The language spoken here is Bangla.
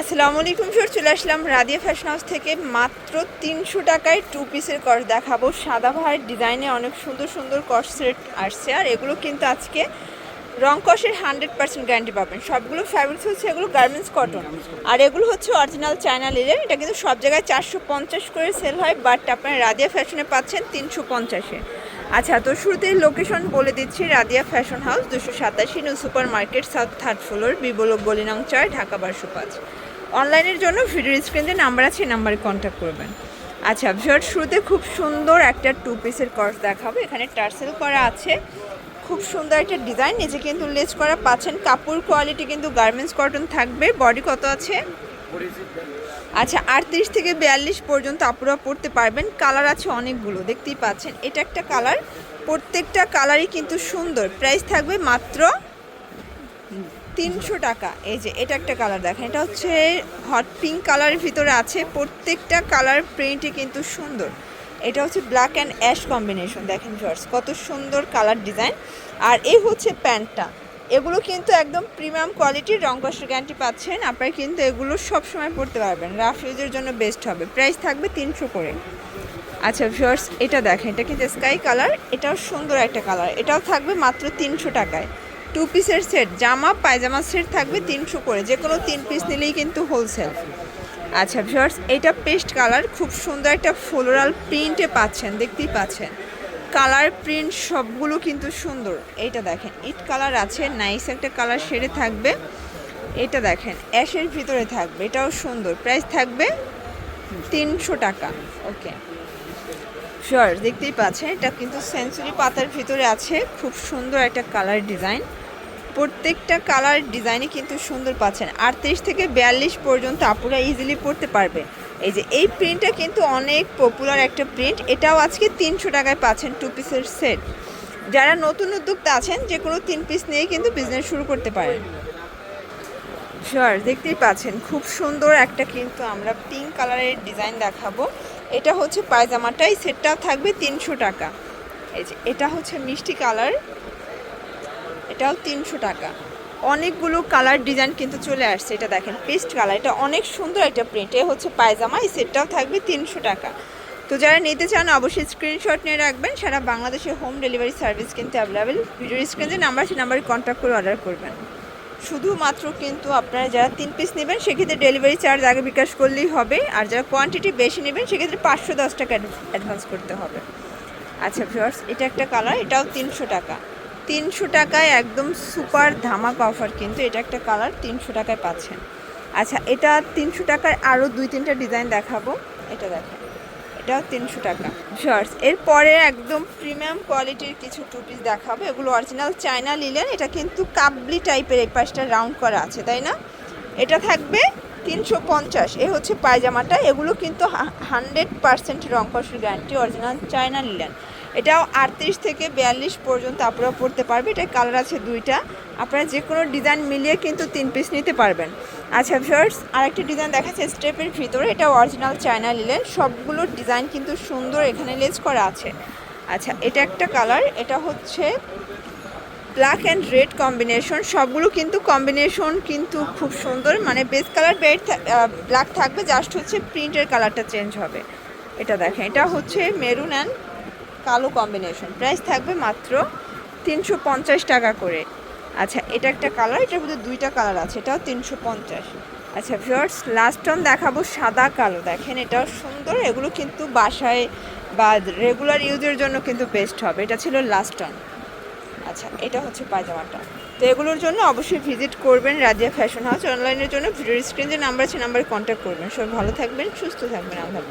আসসালামু আলাইকুম স্যার চলে আসলাম রাদিয়া ফ্যাশন হাউস থেকে। মাত্র তিনশো টাকায় টু পিসের কস দেখাবো। সাদা ভাইয়ের ডিজাইনে অনেক সুন্দর সুন্দর কস সেট আসছে। আর এগুলো কিন্তু আজকে রং কষের হান্ড্রেড পার্সেন্ট গ্যারান্টি পাবেন। সবগুলো ফ্যাব্রিক্স হচ্ছে এগুলো গার্মেন্টস কটন আর এগুলো হচ্ছে অরিজিনাল চায়না লিলেন এটা কিন্তু সব জায়গায় চারশো পঞ্চাশ করে সেল হয় বাট আপনারা রাদিয়া ফ্যাশনে পাচ্ছেন তিনশো পঞ্চাশে আচ্ছা তো শুরুতেই লোকেশন বলে দিচ্ছি রাদিয়া ফ্যাশন হাউস দুশো সাতাশি new super market south third floor B block গলিনং চার ঢাকা বারশো পাঁচ অনলাইনের জন্য ভিডিও স্ক্রিনে নাম্বার আছে নাম্বারে কন্ট্যাক্ট করবেন। আচ্ছা ভিওর শুরুতে খুব সুন্দর একটা টু পিসের কর্স দেখাবো। এখানে টার্সেল করা আছে। খুব সুন্দর একটা ডিজাইন নিচে কিন্তু লেস করা পাচ্ছেন। কাপড় কোয়ালিটি কিন্তু গার্মেন্টস কটন থাকবে। বডি কত আছে? আচ্ছা আটত্রিশ থেকে বিয়াল্লিশ পর্যন্ত আপুরা পড়তে পারবেন। কালার আছে অনেকগুলো, দেখতেই পাচ্ছেন। এটা একটা কালার প্রত্যেকটা কালারই কিন্তু সুন্দর। প্রাইস থাকবে মাত্র তিনশো টাকা। এই যে, এটা একটা কালার দেখেন। এটা হচ্ছে হট পিঙ্ক কালারের ভিতরে আছে। প্রত্যেকটা কালার প্রিন্টই কিন্তু সুন্দর। এটা হচ্ছে ব্ল্যাক অ্যান্ড অ্যাশ কম্বিনেশন দেখেন জর্জ কত সুন্দর কালার ডিজাইন আর এই হচ্ছে প্যান্টটা। এগুলো কিন্তু একদম প্রিমিয়াম কোয়ালিটির রং কষ্টের গ্যারান্টি পাচ্ছেন। আপনারা কিন্তু এগুলো সব সময় পড়তে পারবেন। রাফ ইউজের জন্য বেস্ট হবে। প্রাইস থাকবে তিনশো করে। আচ্ছা ভিউয়ার্স এটা দেখেন। এটা কিন্তু স্কাই কালার এটাও সুন্দর একটা কালার এটাও থাকবে মাত্র তিনশো টাকায়। টু পিসের সেট জামা, পায়জামা সেট থাকবে তিনশো করে। যে কোনো তিন পিস নিলেই কিন্তু হোলসেল আচ্ছা ভিউয়ার্স এটা পেস্ট কালার খুব সুন্দর একটা ফ্লোরাল প্রিন্টে পাচ্ছেন, দেখতেই পাচ্ছেন। কালার প্রিন্ট সবগুলো কিন্তু সুন্দর। এইটা দেখেন ইট কালার আছে নাইস একটা কালার শেডে থাকবে। এটা দেখেন অ্যাশের ভিতরে থাকবে, এটাও সুন্দর। প্রাইস থাকবে তিনশো টাকা। ওকে শিওর দেখতেই পাচ্ছেন, এটা কিন্তু সেঞ্চুরি পাতার ভিতরে আছে। খুব সুন্দর একটা কালার ডিজাইন প্রত্যেকটা কালার ডিজাইনই কিন্তু সুন্দর পাচ্ছেন। আটত্রিশ থেকে বিয়াল্লিশ পর্যন্ত আপুরা ইজিলি পড়তে পারবে। এই যে, এই প্রিন্টটা কিন্তু অনেক পপুলার একটা প্রিন্ট এটাও আজকে তিনশো টাকায় পাচ্ছেন টু পিসের সেট যারা নতুন উদ্যোক্তা আছেন, যে কোনো তিন পিস নিয়ে কিন্তু বিজনেস শুরু করতে পারেন। শিওর দেখতেই পাচ্ছেন, খুব সুন্দর একটা কিন্তু আমরা পিঙ্ক কালারের ডিজাইন দেখাবো। এটা হচ্ছে পায়জামাটা, এই সেটটাও থাকবে তিনশো টাকা। এই যে, এটা হচ্ছে মিষ্টি কালার, এটাও তিনশো টাকা। অনেকগুলো কালার ডিজাইন কিন্তু চলে আসছে, এটা দেখেন, পেস্ট কালার, এটা অনেক সুন্দর একটা প্রিন্ট এ হচ্ছে পায়জামা, এই সেটটাও থাকবে তিনশো টাকা। তো যারা নিতে চান, অবশ্যই স্ক্রিনশট নিয়ে রাখবেন, সারা বাংলাদেশে হোম ডেলিভারি সার্ভিস কিন্তু অ্যাভেলেবেল ভিডিও স্ক্রিনে নাম্বার সেই নাম্বারে কন্ট্যাক্ট করে অর্ডার করবেন। শুধুমাত্র কিন্তু আপনারা যারা তিন পিস নেবেন, সেক্ষেত্রে ডেলিভারি চার্জ আগে বিকাশ করলেই হবে। আর যারা কোয়ান্টিটি বেশি নেবেন, সেক্ষেত্রে পাঁচশো দশ টাকা অ্যাডভান্স করতে হবে। আচ্ছা ভিউয়ার্স এটা একটা কালার এটাও তিনশো টাকা। তিনশো টাকায় একদম সুপার ধামাক অফার কিন্তু এটা একটা কালার তিনশো টাকায় পাচ্ছেন। আচ্ছা এটা তিনশো টাকার আরও দুই তিনটা ডিজাইন দেখাবো। এটা দেখেন। এটাও তিনশো টাকা। শর্টস এরপরে একদম প্রিমিয়াম কোয়ালিটির কিছু টু পিস দেখাবো। এগুলো অরিজিনাল চায়না লিলেন এটা কিন্তু কাবলি টাইপের এই পাশটা রাউন্ড করা আছে, তাই না? এটা থাকবে তিনশো পঞ্চাশ। এ হচ্ছে পায়জামাটা। এগুলো কিন্তু হান্ড্রেড পার্সেন্ট রং কষের গ্যারান্টি অরিজিনাল চায়না লিলেন এটাও আটত্রিশ থেকে বিয়াল্লিশ পর্যন্ত আপনারা পড়তে পারবে। এটা কালার আছে দুইটা। আপনারা যে কোনো ডিজাইন মিলিয়ে কিন্তু তিন পিস নিতে পারবেন। আচ্ছা ভিউয়ার্স, আরেকটি ডিজাইন দেখাচ্ছে স্টেপের ভিতরে। এটা অরিজিনাল চায়না লিলেন সবগুলো ডিজাইন কিন্তু সুন্দর এখানে লেজ করা আছে। আচ্ছা এটা একটা কালার এটা হচ্ছে ব্ল্যাক অ্যান্ড রেড কম্বিনেশন সবগুলো কিন্তু কম্বিনেশন কিন্তু খুব সুন্দর। মানে বেস কালার বেড ব্ল্যাক থাকবে। জাস্ট হচ্ছে প্রিন্টের কালারটা চেঞ্জ হবে। এটা দেখেন, এটা হচ্ছে মেরুন অ্যান্ড কালো কম্বিনেশন প্রাইস থাকবে মাত্র তিনশো পঞ্চাশ টাকা করে। আচ্ছা এটা একটা কালার এটার মধ্যে দুইটা কালার আছে, এটাও তিনশো পঞ্চাশ। আচ্ছা ভিওর্স লাস্ট অন দেখাবো, সাদা, কালো। দেখেন, এটাও সুন্দর, এগুলো কিন্তু বাসায় বা রেগুলার ইউজের জন্য কিন্তু বেস্ট হবে। এটা ছিল লাস্ট অন আচ্ছা এটা হচ্ছে পায়জামাটা। তো এগুলোর জন্য অবশ্যই ভিজিট করবেন রাজিয়া ফ্যাশন হাউস অনলাইনের জন্য ভিডিওর স্ক্রিন যে নাম্বার আছে নাম্বারে কন্ট্যাক্ট করবেন। সবাই ভালো থাকবেন, সুস্থ থাকবেন, আল্লাহ